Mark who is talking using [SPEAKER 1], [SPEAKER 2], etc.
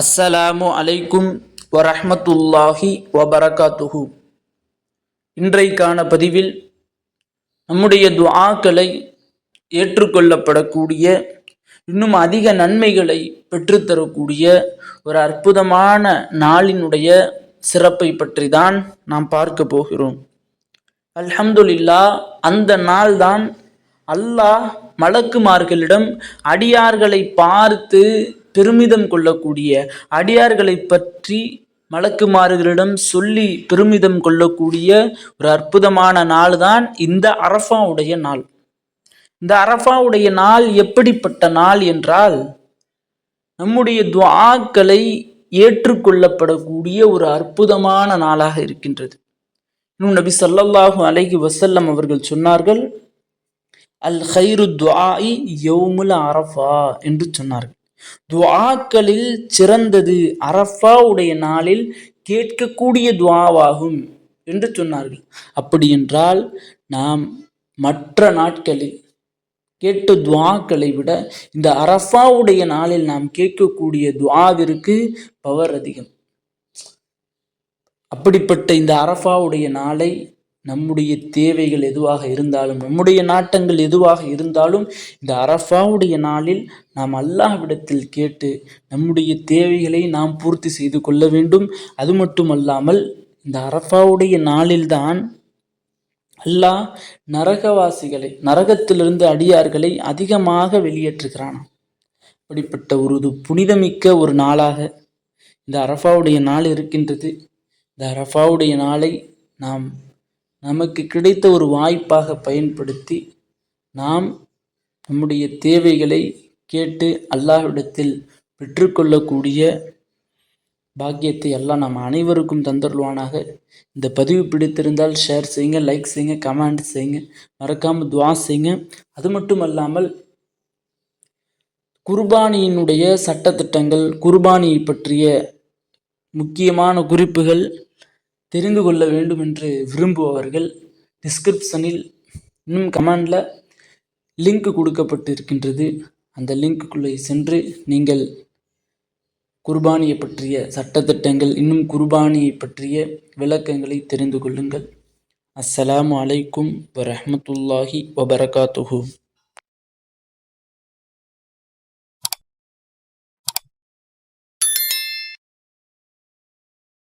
[SPEAKER 1] அஸ்ஸலாமு அலைக்கும் வரஹ்மத்துல்லாஹி வபரகாத்துஹு. இன்றைக்கான பதிவில் நம்முடைய துஆக்களை ஏற்றுக்கொள்ளப்படக்கூடிய இன்னும் அதிக நன்மைகளை பெற்றுத்தரக்கூடிய ஒரு அற்புதமான நாளினுடைய சிறப்பை பற்றி தான் நாம் பார்க்க போகிறோம். அல்ஹம்துலில்லா அந்த நாள்தான் அல்லாஹ் மலக்குமார்களிடம் அடியார்களை பார்த்து பெருமிதம் கொள்ளக்கூடிய அடியார்களை பற்றி மலக்குமார்களிடம் சொல்லி பெருமிதம் கொள்ளக்கூடிய ஒரு அற்புதமான நாள் தான் இந்த அரஃபாவுடைய நாள். இந்த அரஃபாவுடைய நாள் எப்படிப்பட்ட நாள் என்றால் நம்முடைய துவாக்களை ஏற்றுக்கொள்ளப்படக்கூடிய ஒரு அற்புதமான நாளாக இருக்கின்றது. இன்னும் நபி சல்லல்லாஹு அலைகி வசல்லம் அவர்கள் சொன்னார்கள் அல் ஹைரு துஆஇ யௌமுல் அரஃபா என்று சொன்னார்கள். துவாக்களில் சிறந்தது அரஃபாவுடைய நாளில் கேட்கக்கூடிய துவாவாகும் என்று சொன்னார்கள். அப்படி என்றால் நாம் மற்ற நாட்களில் கேட்ட துவாக்களை விட இந்த அரஃபாவுடைய நாளில் நாம் கேட்கக்கூடிய துவாவிற்கு பவர் அதிகம். அப்படிப்பட்ட இந்த அரஃபாவுடைய நாளை நம்முடைய தேவைகள் எதுவாக இருந்தாலும் நம்முடைய நாட்டங்கள் எதுவாக இருந்தாலும் இந்த அரஃபாவுடைய நாளில் நாம் அல்லாஹ்விடத்தில் கேட்டு நம்முடைய தேவைகளை நாம் பூர்த்தி செய்து கொள்ள வேண்டும். அது மட்டுமல்லாமல் இந்த அரஃபாவுடைய நாளில்தான் அல்லாஹ் நரகவாசிகளை நரகத்திலிருந்து அடியார்களை அதிகமாக வெளியேற்றுகிறான். அப்படிப்பட்ட ஒரு இது புனிதமிக்க ஒரு நாளாக இந்த அரஃபாவுடைய நாள் இருக்கின்றது. இந்த அரஃபாவுடைய நாளை நாம் நமக்கு கிடைத்த ஒரு வாய்ப்பாக பயன்படுத்தி நாம் நம்முடைய தேவைகளை கேட்டு அல்லாஹ்விடத்தில் பெற்றுக்கொள்ளக்கூடிய பாக்கியத்தை எல்லாம் நாம் அனைவருக்கும் தந்தருள்வானாக. இந்த பதிவு பிடித்திருந்தால் ஷேர் செய்யுங்க லைக் செய்யுங்க கமெண்ட் செய்யுங்க மறக்காமல் துவா செய்யுங்க. அது மட்டும் அல்லாமல் குர்பானியினுடைய சட்டத்திட்டங்கள் குர்பானியை பற்றிய முக்கியமான குறிப்புகள் தெரிந்து கொள்ள வேண்டும் என்று விரும்புபவர்கள் டிஸ்கிரிப்ஷனில் இன்னும் கமெண்டில் லிங்க் கொடுக்கப்பட்டு இருக்கின்றது அந்த லிங்க்குள்ளே சென்று நீங்கள் குர்பானியை பற்றிய சட்டத்திட்டங்கள் இன்னும் குர்பானியை பற்றிய விளக்கங்களை தெரிந்து கொள்ளுங்கள். அஸ்ஸலாமு அலைக்கும் வரஹ்மத்துல்லாஹி வபரகாத்துஹூ.